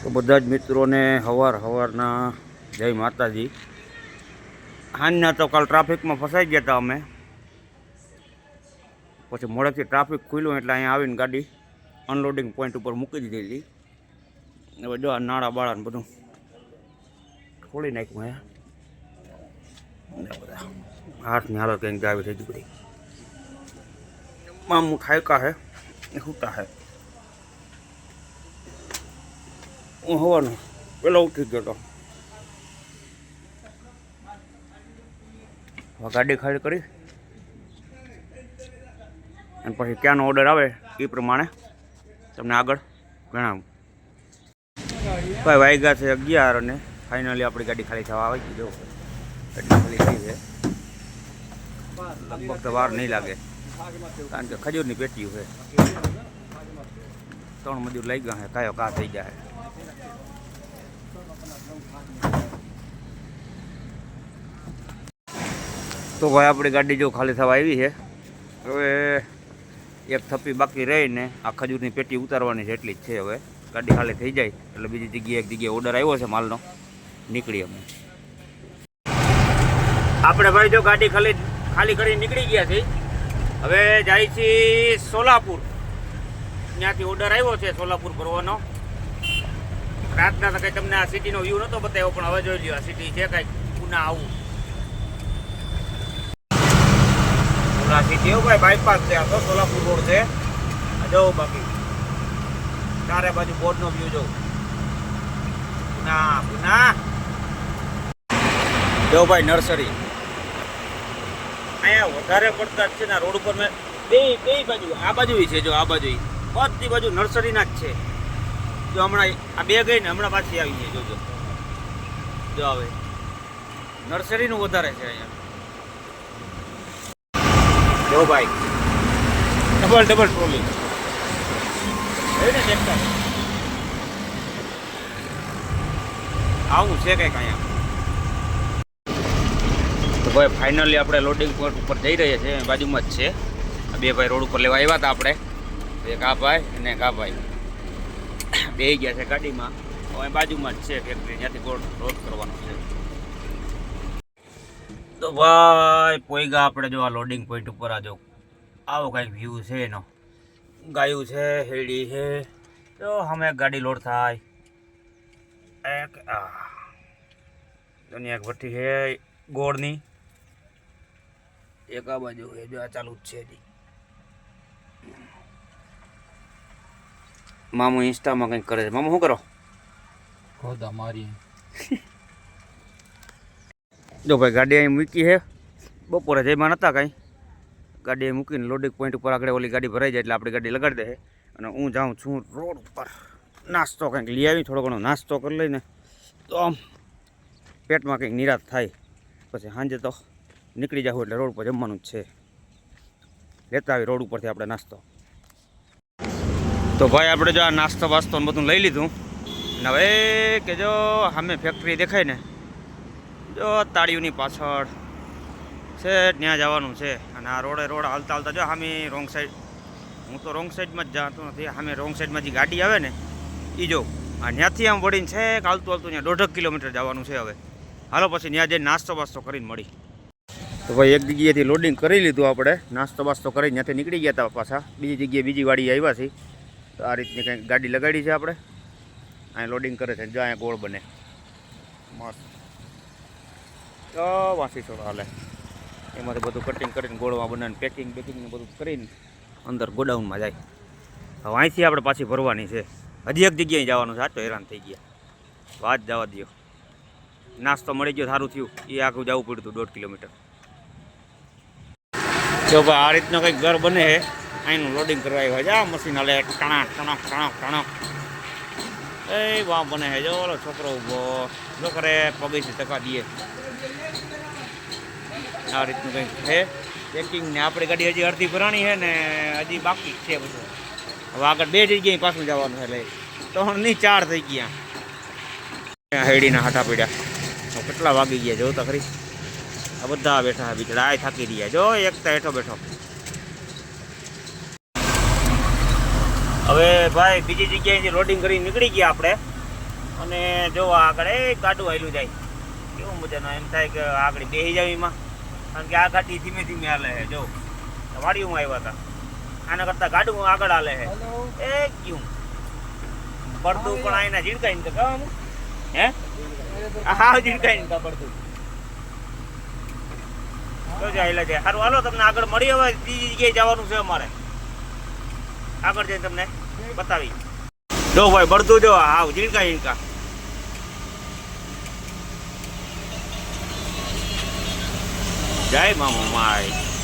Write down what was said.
તો બધા જ મિત્રોને હવાર હવારના જય માતાજી. હાંજના તો કાલ ટ્રાફિકમાં ફસાઈ ગયા હતા અમે. પછી મોડેથી ટ્રાફિક ખુલ્યું એટલે અહીંયા આવીને ગાડી અનલોડિંગ પોઈન્ટ ઉપર મૂકી દીધેલી. હવે જો આ નાળા બાળા ને બધું ખોલી નાખ્યું હે બધા હાથની હાલત કંઈક ગાવી થઈ ગઈ બધી. મામું ઠાયકા હે સૂતા હે. હું હવાનો. પેલો ઉઠી ગયો હતો ગાડી ખાલી કરી. અને પછી ક્યાંનો ઓર્ડર આવે એ પ્રમાણે તમને આગળ જણાવું. ભાઈ વાગ્યા છે અગિયાર અને ફાઇનલી આપણી ગાડી ખાલી થવા આવી ગઈ. જો ગાડી ખાલી થઈ છે. લગભગ તો વાર નહીં લાગે. કારણ કે ખજૂરની પેટી છે. ત્રણ મજૂર લઈ ગયા છે, કાયો કા થઈ જાય તો ભાઈ, આપણી ગાડી જો ખાલી થવા આવી છે. હવે એક થપ્પી બાકી રહીને આ ખજૂરની પેટી ઉતારવાની છે, એટલી જ છે હવે. ગાડી ખાલી થઈ જાય, એટલે બીજી જગ્યાએ એક જગ્યાએ ઓર્ડર આવ્યો છે માલનો. નીકળી અમે. આપણે ભાઈ જો ગાડી ખાલી ખાલી કરી નીકળી ગયા છે હવે જાય છે સોલાપુર. ત્યાંથી ઓર્ડર આવ્યો છે સોલાપુર ભરવાનો. રાતના તો કંઈ તમને આ સિટીનો વ્યૂ નહોતો બતાવ્યો, પણ હવે જોઈ લ્યો, આ સિટી છે કાંઈક પુના આવું. પુના સિટી એવું ભાઈ બાયપાસ છે આ તો, સોલાપુર રોડ છે. જવું બાકી. ચારે બાજુ બોર્ડનો વ્યૂ જોઉં. પુના પુના જો ભાઈ, નર્સરી. અહીંયા વધારે પડતા જ છે ને રોડ ઉપર મેં બે બે બાજુ, આ બાજુ છે, જો આ બાજુ બધી બાજુ નર્સરીના જ છે. જો હમણાં આ બે ગઈ ને હમણાં પાછી આવી છે જોજો. જો હવે. નર્સરીનું વધારે છે અહીંયા. જો ભાઈ. ડબલ ડબલ ટ્રોલી આવું છે કંઈક અહીંયા. તો ભાઈ ફાઇનલી આપણે લોડિંગ પોઈન્ટ ઉપર જઈ રહ્યા છીએ બાજુમાં જ છે. આ બે ભાઈ રોડ ઉપર લેવા આવ્યા હતા આપણે. એક આ ભાઈ અને એક આ ભાઈ. બે ગયા છે ગાડીમાં. હવે બાજુમાં જ છે ફેક્ટરી ત્યાંથી ગોળ રોડ કરવાનો છે. તો ભાઈ, પોઈગા આપણે જો આ લોડિંગ પોઈન્ટ ઉપર આ જો આવો કંઈક વ્યૂ છે એનો. ગાયું છે, હેડી છે. તો અમે ગાડી લોડ થાય. એક, આ. દુનિયા ભઠ્ઠી છે ગોળની. એક આ બાજુ એ જો આ ચાલુ જ છે હજી. મામુ ઇન્સ્ટામાં કંઈક કરે છે. મામુ શું કરો? ખોદા મારી જો ભાઈ ગાડી અહીં મૂકી છે. બપોરે જયમાં નહોતા કાંઈ. ગાડી અહીં મૂકીને લોડિંગ પોઈન્ટ ઉપર આગળ ઓલી ગાડી ભરાઈ જાય એટલે આપણી ગાડી લગાડી દે અને હું જાઉં છું રોડ ઉપર. નાસ્તો કંઈક લઈ આવી થોડો ઘણો નાસ્તો કરી લઈને. તો આમ પેટમાં કંઈક નિરાશ થાય. પછી સાંજે તો નીકળી જાવ એટલે રોડ ઉપર જમવાનું જ છે. લેતા આવી રોડ ઉપરથી આપણે નાસ્તો. તો ભાઈ, આપણે જો આ નાસ્તો વાસ્તો બધું લઈ લીધું. અને હવે કે જો સામે ફેક્ટરી દેખાય ને, જો તાળીઓની પાછળ છે, ત્યાં જવાનું છે. અને આ રોડે રોડ હાલતા હાલતા જો સામે રોંગ સાઈડ હું તો રોંગ સાઈડમાં જ જાતો નથી. સામે રોંગ સાઈડમાં જે ગાડી આવે ને એ જો, આ ત્યાંથી આમ વળીને છે હાલતું હાલતું ત્યાં દોઢક કિલોમીટર જવાનું છે હવે. હાલો પછી ત્યાં જઈને નાસ્તો બાસ્તો કરીને મળી. તો ભાઈ, એક જગ્યાએથી લોડિંગ કરી લીધું આપણે. નાસ્તો બાસ્તો કરી ત્યાંથી નીકળી ગયા હતા પાછા. બીજી જગ્યાએ બીજી વાડી આવ્યા છે તો આ રીતની કંઈક ગાડી લગાડી છે આપણે. અહીંયા લોડિંગ કરે છે. જો અહીંયા ગોળ બને. મસ્ત. તો વાંસી છોડો હાલે. એમાંથી બધું કટિંગ કરીને ગોળમાં બનાવીને પેકિંગ બેકિંગને બધું કરીને અંદર ગોડાઉનમાં જાય. હવે અહીંથી આપણે પાછી ભરવાની છે. હજી એક જગ્યાએ જવાનું છે. આટલો હેરાન થઈ ગયા. વાત જવા દો નાસ્તો મળી ગયો, સારું થયું. એ આખું જવું પડ્યું હતું દોઢ કિલોમીટર. જો ભાઈ આ રીતનો કંઈક ઘર બને અહીંનું લોડિંગ કરવા આવ્યા છે. આ મશીન હાલે ટણક ટણક ટણક ટણક. એ વાહ બને હે જો, ઓલો છોકરો ઊભો છોકરે પગેથી ટકા દઈએ. આ રીતનું કંઈક છે. પેકિંગ ને આપણી ગાડી હજી અડધી ભરાણી છે ને હજી બાકી છે બધું. હવે આગળ બે જગ્યાએ પાછું જવાનું છે એટલે ત્રણની ચાર થઈ ગયા. હેડીના હાટા પીડ્યા. કેટલા વાગી ગયા જો તો ખરી. આ બધા બેઠા બિચડા આ થાકી રહ્યા. જો એક તો હેઠો બેઠો. હવે ભાઈ બીજી જગ્યાએથી લોડિંગ કરી નીકળી ગયા આપણે અને જો આગળ એ ગાડું હાલ્યું જાય. કેવું મજાનું એમ થાય કે આગળ બેસી જાવ એમાં. કારણ કે આ ગાડી ધીમે ધીમે હાલે છે જો. વાડીઓમાં આવ્યા હતા. આના કરતાં ગાડું આગળ હાલે છે. એ ક્યું પડતું પણ આના જીડકાઈ ને. કહું હે? હા જીડકાઈ કા પડતું તો જાય એટલે જાય સારું હાલો તમને આગળ મળી હવે. બીજી જગ્યાએ જવાનું છે અમારે. આગળ જઈને તમને બતાવી. જો ભાઈ બળતું જો હાવ ઝીણકા ઝીણકા જય મામા માય.